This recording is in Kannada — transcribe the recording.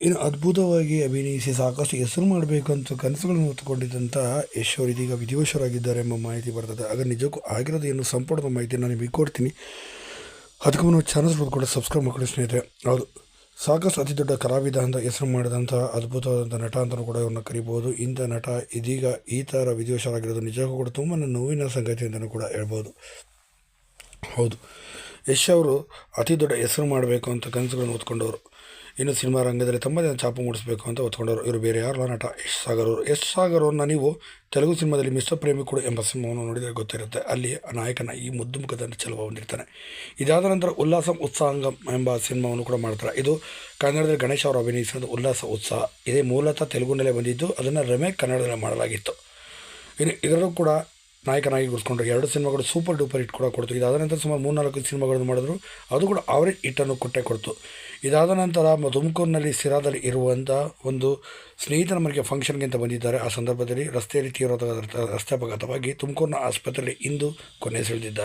ಇನ್ನು ಅದ್ಭುತವಾಗಿ ಅಭಿನಯಿಸಿ ಸಾಕಷ್ಟು ಹೆಸರು ಅಂತ ಕನಸುಗಳನ್ನು ಹೊತ್ತುಕೊಂಡಿದ್ದಂಥ ಯಶ್ ಅವರು ಇದೀಗ ವಿಧಿವಶರಾಗಿದ್ದಾರೆ ಎಂಬ ಮಾಹಿತಿ ಬರ್ತದೆ. ಆಗ ನಿಜಕ್ಕೂ ಆಗಿರೋದು ಏನು ಸಂಪೂರ್ಣ ಮಾಹಿತಿ ನಾನು ನಿಮಗೆ ಕೊಡ್ತೀನಿ. ಅದಕ್ಕೂ ನಾವು ಚಾನಲ್ಸ್ ಕೂಡ ಸಬ್ಸ್ಕ್ರೈಬ್ ಮಾಡ್ಕೊಳ್ಳಿ ಸ್ನೇಹಿತರೆ. ಹೌದು, ಸಾಕಷ್ಟು ಅತಿ ದೊಡ್ಡ ಕಲಾವಿದ ಅಂತ ಹೆಸರು ಮಾಡಿದಂಥ ಅದ್ಭುತವಾದಂಥ ನಟ ಅಂತಲೂ ಕೂಡ ಇವ್ರನ್ನ ಕರಿಬೋದು ಇಂಥ ನಟ ಇದೀಗ ಈ ಥರ ವಿಧಿವಶರಾಗಿರೋದು ನಿಜಕ್ಕೂ ಕೂಡ ತುಂಬಾ ನೋವಿನ ಸಂಗತಿ ಅಂತಲೂ ಕೂಡ ಹೇಳ್ಬೋದು. ಹೌದು. ಯಶ್ ಅವರು ಅತಿ ದೊಡ್ಡ ಹೆಸರು ಮಾಡಬೇಕು ಅಂತ ಕನಸುಗಳನ್ನು ಹೊತ್ಕೊಂಡವರು. ಇನ್ನು ಸಿನಿಮಾ ರಂಗದಲ್ಲಿ ಜನ ಛಾಪು ಮೂಡಿಸಬೇಕು ಅಂತ ಹೊತ್ಕೊಂಡವರು. ಇವರು ಬೇರೆ ಯಾರಲ್ಲ ನಟ ಯಶ್ ಸಾಗರ್ ಅವರು. ಯಶ್ ಸಾಗರ್ ಅವ್ರನ್ನ ನೀವು ತೆಲುಗು ಸಿನಿಮಾದಲ್ಲಿ ಮಿಸ್ಟರ್ ಪ್ರೇಮಿ ಕೂಡ ಎಂಬ ಸಿನಿಮಾವನ್ನು ನೋಡಿದರೆ ಗೊತ್ತಿರುತ್ತೆ. ಅಲ್ಲಿ ನಾಯಕನ ಈ ಮುದ್ದು ಮುಖದಲ್ಲಿ ಚೆಲುವ ಹೊಂದಿರ್ತಾನೆ. ಇದಾದ ನಂತರ ಉಲ್ಲಾಸಂ ಉತ್ಸಾಹಂಗಂ ಎಂಬ ಸಿನಿಮಾವನ್ನು ಕೂಡ ಮಾಡ್ತಾರೆ. ಇದು ಕನ್ನಡದಲ್ಲಿ ಗಣೇಶ್ ಅವರು ಅಭಿನಯಿಸಿದ ಉಲ್ಲಾಸ ಉತ್ಸಾಹ. ಇದೇ ಮೂಲತಃ ತೆಲುಗುನಲ್ಲೇ ಬಂದಿದ್ದು, ಅದನ್ನು ರೆಮೇಕ್ ಕನ್ನಡದಲ್ಲಿ ಮಾಡಲಾಗಿತ್ತು. ಇನ್ನು ಇದರಲ್ಲೂ ಕೂಡ ನಾಯಕನಾಗಿ ಗುರ್ಸ್ಕೊಂಡ್ರು ಎರಡು ಸಿನಿಮಾಗಳು ಸೂಪರ್ ಡೂಪರ್ ಹಿಟ್ ಕೂಡ ಕೊಡ್ತು. ಇದಾದ ನಂತರ ಸುಮಾರು ಮೂರ್ನಾಲ್ಕು ಸಿನಿಮಾಗಳನ್ನು ಮಾಡಿದ್ರು. ಅದು ಕೂಡ ಅವರೇ ಹಿಟ್ಟನ್ನು ಕೊಟ್ಟೆ ಕೊಡ್ತು. ಇದಾದ ನಂತರ ತುಮಕೂರಿನಲ್ಲಿ ಸಿರಾದಲ್ಲಿ ಇರುವಂಥ ಒಂದು ಸ್ನೇಹಿತನ ಮನೆಗೆ ಫಂಕ್ಷನ್ಗಿಂತ ಬಂದಿದ್ದಾರೆ. ಆ ಸಂದರ್ಭದಲ್ಲಿ ರಸ್ತೆಯಲ್ಲಿ ತೀವ್ರವಾದ ರಸ್ತೆ ಅಪಘಾತವಾಗಿ ತುಮಕೂರಿನ ಆಸ್ಪತ್ರೆಯಲ್ಲಿ ಇಂದು ಕೊನೆ ಸೆಳೆದಿದ್ದಾರೆ